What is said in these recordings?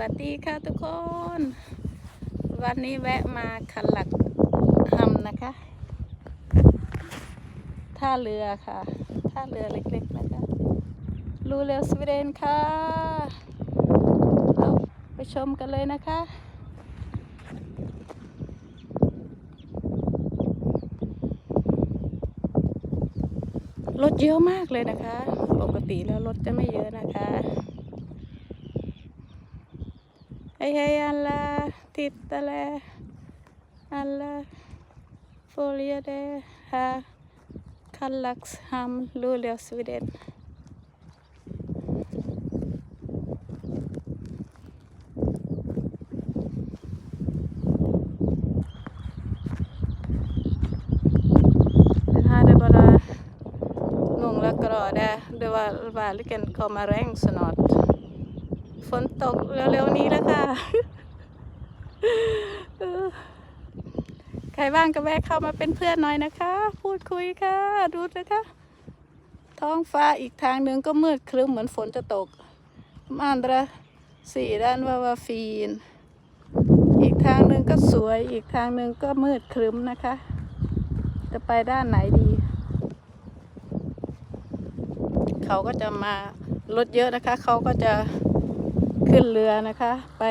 สวัสดีค่ะทุกคน วันนี้แวะมาขันหลักหำนะคะ ท่าเรือค่ะ ท่าเรือเล็กๆนะคะ รูเรลสวีเดนค่ะเราไปชมกันเลยนะคะรถเยอะมากเลยนะคะ ปกติแล้วรถจะไม่เยอะนะคะ Hej hej alla tittare! Alla följare här. Kallaxhamn, Luleå, Sweden. Den hade bara några grader. Det var verkligen kommer regn snart. ฝนตกเร็วๆนี้แล้วค่ะ ใครบ้างก็แวะเข้ามาเป็นเพื่อนหน่อยนะคะ พูดคุยค่ะ ดูนะคะ ท้องฟ้าอีกทางหนึ่งก็มืดครึ้มเหมือนฝนจะตกอันราสีด้านว่าวาฟีน อีกทางหนึ่งก็สวยอีกทางหนึ่งก็มืดครึ้มนะคะ จะไปด้านไหนดี เขาก็จะมารถเยอะนะคะ เขาก็จะ ขึ้นเรือนะคะ ไป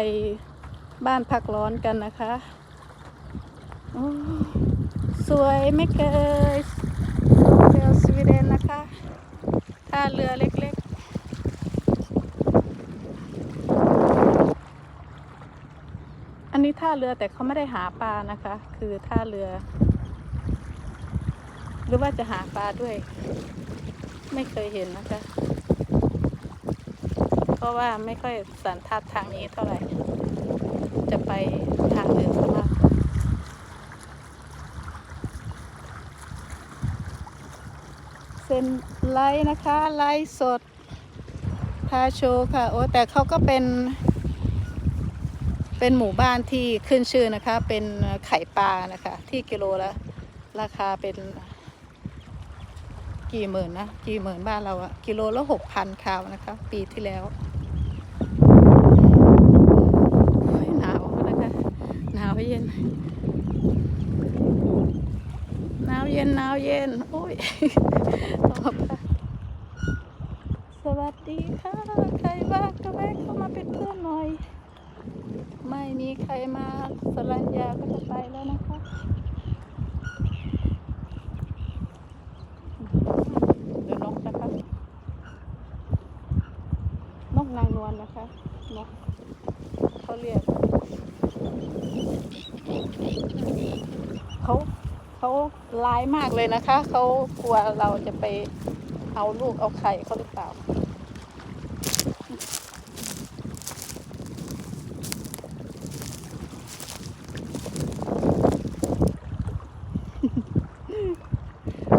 บ้านพักร้อนกันนะคะสวยไม่เกยเรือสวีเดนนะคะท่าเรือเล็กๆ อันนี้ท่าเรือแต่เขาไม่ได้หาปลานะคะ คือท่าเรือ หรือว่าจะหาปลาด้วย ไม่เคยเห็นนะคะ ราะว่าไม่ค่อยสันทัดทางนี้เท่าไหร่ จะไปทางอื่นซะมากเซ็นไลฟ์นะคะไลฟ์สดพาโชว์ค่ะ โอ้แต่เขาก็เป็น เป็นหมู่บ้านที่ขึ้นชื่อนะคะ เป็นไข่ปลานะคะ ที่กิโลละราคาเป็นกี่หมื่นนะ กี่หมื่นบ้านเราอะกิโลละหกพันคาวนะคะ ปีที่แล้วโอ้ยหนาวนะคะหนาวเย็น หนาวเย็นหนาวเย็น โอ้ยตองเอาผ้าสวัสดีค่ะ ใครบ้างก็แวะเข้ามาเป็นเพื่อนหน่อย ไม่มีใครมาสรัญญาก็จะไปแล้วนะคะเดี๋ยวนกนะคะนกนางนวลนะคะนก เขาเรียกเขาเขาร้ายมากเลยนะคะ เขากลัวเราจะไปเอาลูกเอาไข่เขาหรือเปล่า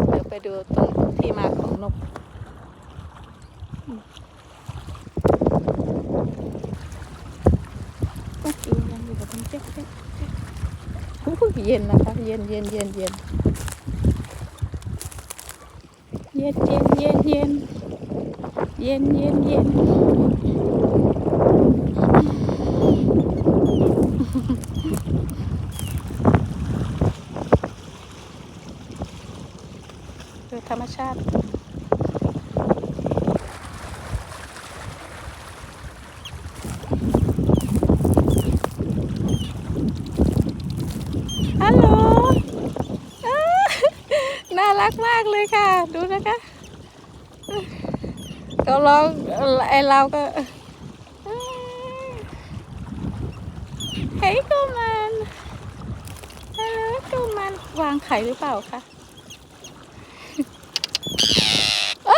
เดี๋ยวไปดูตรงที่มาของนก เมื่อกี้ยังอยู่กับมันเจ๊กเจ๊กเจ๊กอู้หู เย็นนะคะ เย็นเย็นเย็นเย็นเย็นเย็นเย็นเย็นเย็นเย็นเย็นดูธรรมชาติ ฮัลโหลอ้าน่ารักมากเลยค่ะ ดูนะคะเขา ร้องไอเราก็เฮ้ยกูมันฮัลโหลกูมันวางไข่หรือเปล่าคะอ้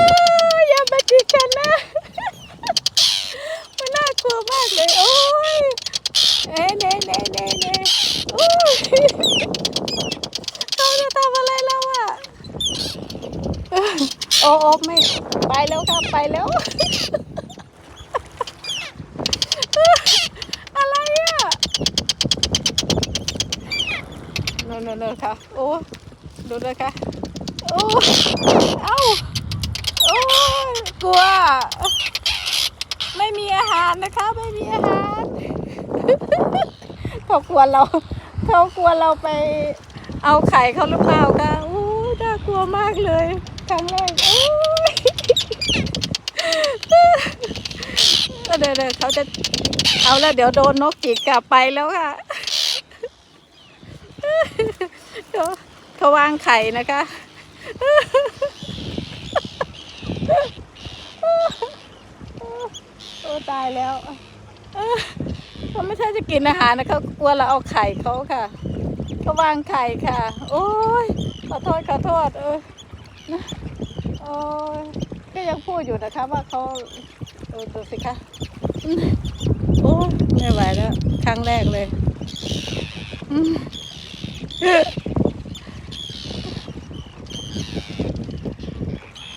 อย่ามาจิกกันนะมันน่ากลัวมากเลย โอ้ยเอ้เน่เน่เน่เน่โอ้ย เขาจะทำอะไรเราอะ โอ้โอ้ไม่ไปแล้วครับไปแล้ว อะไรอะโน่นโน่นโน่ค่ะ โอ้ดูนะคะโอ้เอ้าโอ้กลัว ไม่มีอาหารนะคะ ไม่มีอาหารเขากลัวเราเขากลัวเราไปเอาไข่เขาหรือเปล่าคะโอ้น่ากลัวมากเลย ครั้งแรกโอ้ยเดี๋ยวเดี๋ยวเขาจะเอาแล้วเดี๋ยวโดนนกจิกกลับไปแล้วค่ะเขาเขาวางไข่นะคะโอ้ตายแล้วเขาไม่ใช่จะกินอาหารนะเขากลัวเราเอาไข่เขาค่ะเขาวางไข่ค่ะ โอ้ยขอโทษขอโทษเออ โอ้ยก็ยังพูดอยู่นะคะว่าเขาเออดูสิคะอืมโอ้ยไม่ไหวแล้ว ครั้งแรกเลยอืม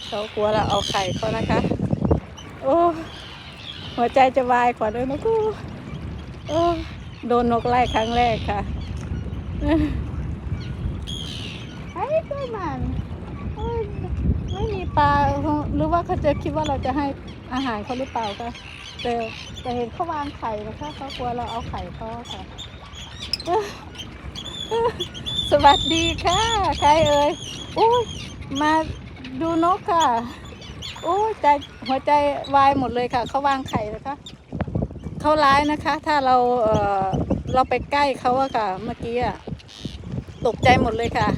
เขากลัวเราเอาไข่เขานะคะ โอ้หัวใจจะวายก่อนเลยนะกูโอ้โดนนกไล่ครั้งแรกค่ะไอ้ก็มันโอ้ยไม่มี ปลาหรือว่าเขาจะคิดว่าเราจะให้อาหารเขาหรือเปล่าคะแต่แต่เห็นเขาวางไข่นะคะเขากลัวเราเอาไข่เขาค่ะ สวัสดีค่ะ ใครเอ่ยโอ้ยมาดูนกค่ะโอ้ยใจหัวใจวายหมดเลยค่ะเขาวางไข่นะคะเขาร้ายนะคะ ถ้าเราเออเราไปใกล้เขาอะค่ะ เมื่อกี้อะตกใจหมดเลยค่ะ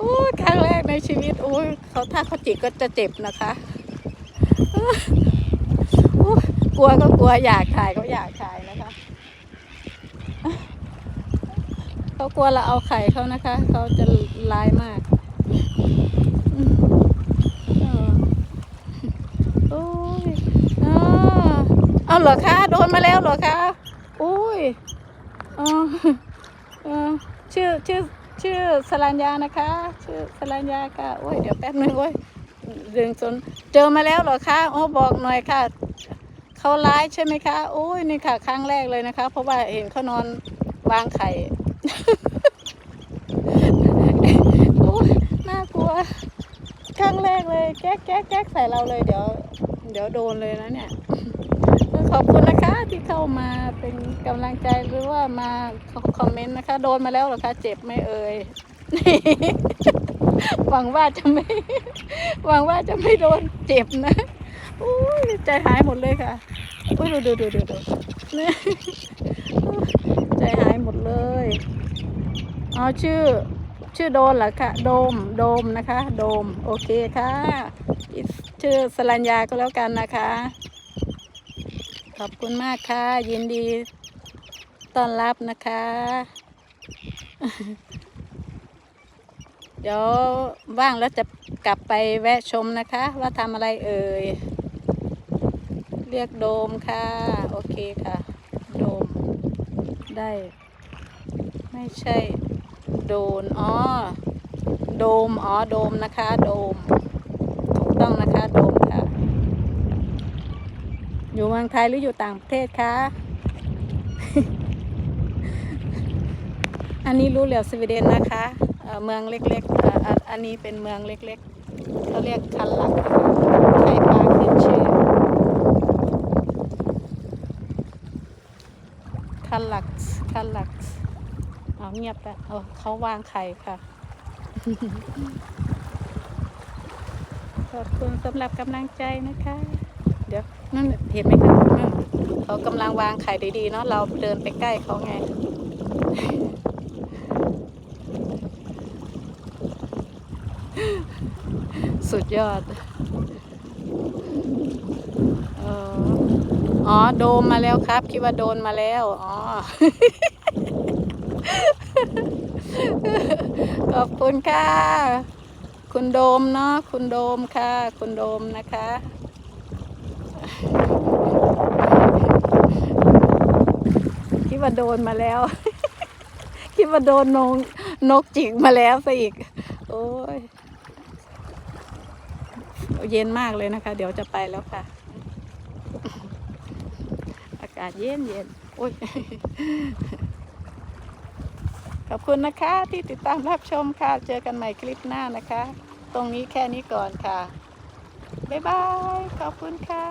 โอ้ครั้งแรกในชีวิตโอ้ยเขาถ้าเขาจิกก็จะเจ็บนะคะกลัวก็กลัวอยากถ่ายก็อยากถ่ายนะคะเขากลัวเราเอาไข่เขานะคะ เขาจะร้ายมากอืมเออโอ้ยอาเอาเหรอคะโดนมาแล้วเหรอคะอุ้ยอ๋อเออชื่อชื่อ ชื่อสรัญญานะคะ ชื่อสรัญญาค่ะโอ้ยเดี๋ยวแป๊บนึงโอ้ยดึงจนเจอมาแล้วเหรอคะโอ้บอกหน่อยค่ะเขาร้ายใช่ไหมคะโอ้ยนี่ค่ะ ครั้งแรกเลยนะคะ เพราะว่าเห็นเขานอนวางไข่โอ้ยน่ากลัว ครั้งแรกเลย แก๊กแก๊กแก๊กใส่เราเลยเดี๋ยว เดี๋ยวโดนเลยนะเนี่ย ขอบคุณนะคะที่เข้ามาเป็นกำลังใจหรือว่ามาคอมเมนต์นะคะ โดนมาแล้วหรอคะเจ็บไหมเอ่ยหวังว่าจะไม่หวังว่าจะไม่โดนเจ็บนะโอ้ยใจหายหมดเลยค่ะโอ้ยดูดูดูดูดูเนี่ยใจหายหมดเลยอ๋อชื่อ ชื่อโดนเหรอคะโดมโดมนะคะ โดม โอเคค่ะชื่อสรัญญาก็แล้วกันนะคะ ขอบคุณมากค่ะ ยินดีต้อนรับนะคะ เดี๋ยวว่างแล้วจะกลับไปแวะชมนะคะ ว่าทำอะไรเอ่ย เรียกโดมค่ะ โอเคค่ะ โดม ได้ ไม่ใช่ โดนอ๋อโดม อ๋อ โดมนะคะ โดม ถูกต้องนะคะ โดมค่ะ อยู่เมืองไทยหรืออยู่ต่างประเทศคะ อันนี้รู้เหลียวสวีเดนนะคะเออเมืองเล็กๆอ,อันนี้เป็นเมืองเล็กๆเขาเรียกคันหลักนะคะใครพาขึ้นชื่อ คันหลักคันหลักเอาเงียบแล้วเอาเขาวางไข่ค่ะ ขอบคุณสำหรับกำลังใจนะคะ เดี๋ยวนั่นเห็นไหมคะเขากำลังวางไข่ดีๆเนาะเราเดินไปใกล้เขาไง สุดยอดอออ๋อ โดมมาแล้วครับ คิดว่าโดนมาแล้ว อ๋อ ขอบคุณค่ะ คุณโดมเนาะ คุณโดมค่ะ คุณโดมนะคะ คิด ว่าโดนมาแล้ว คิดว่าโดนนงนกจิกมาแล้วซะอีก โอ้ยเย็นมากเลยนะคะ เดี๋ยวจะไปแล้วค่ะ อากาศเย็นเย็นโอ้ยขอบคุณนะคะที่ติดตามรับชมค่ะ เจอกันใหม่คลิปหน้านะคะ ตรงนี้แค่นี้ก่อนค่ะ บ๊ายบาย ขอบคุณค่ะ